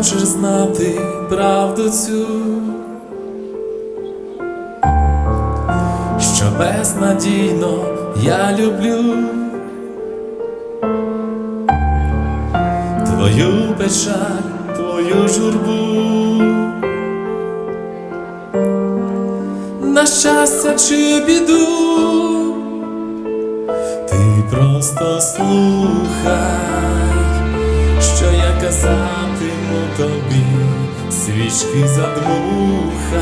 хочеш знати правду цю, що безнадійно я люблю? Твою печаль, твою журбу, на щастя чи біду, ти просто слухай, що я казатиму тобі, свічки задмухай,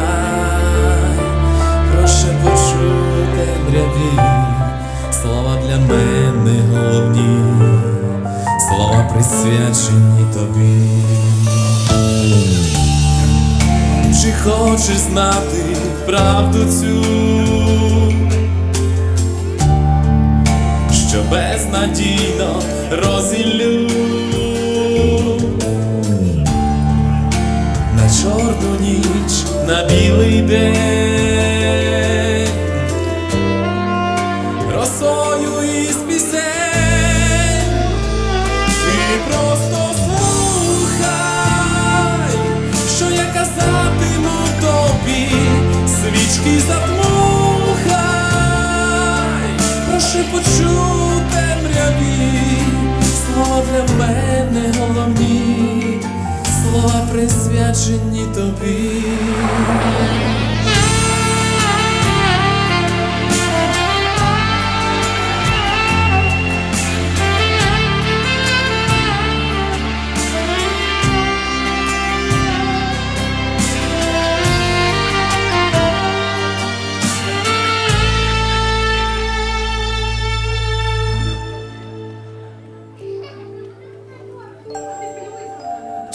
проше почути темряві, слова для мене головні, слова присвячені тобі. Чи хочеш знати правду цю? На білий день, росою із пісень, ти просто слухай, що я казатиму тобі, свічки задмухай, прошу почу темряві, слова для мене головні, слова присвячені тобі.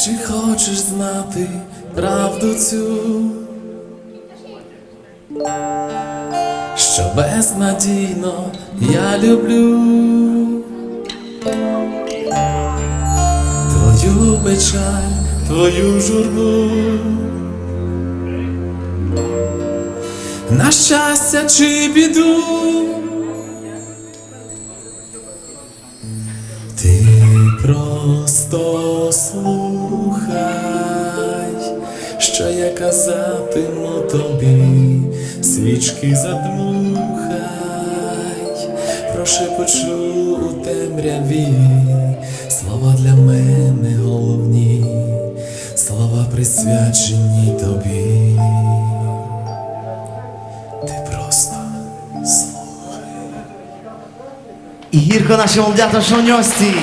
Чи хочеш знати правду цю? Що безнадійно я люблю твою печаль, твою журбу, на щастя чи біду. Ти просто слухай, що я казатиму тобі, свічки задмухай, прошепочу у темряві, слова для мене головні, слова присвячені тобі. Ти просто слухай. І гірко наші молодята шоньості.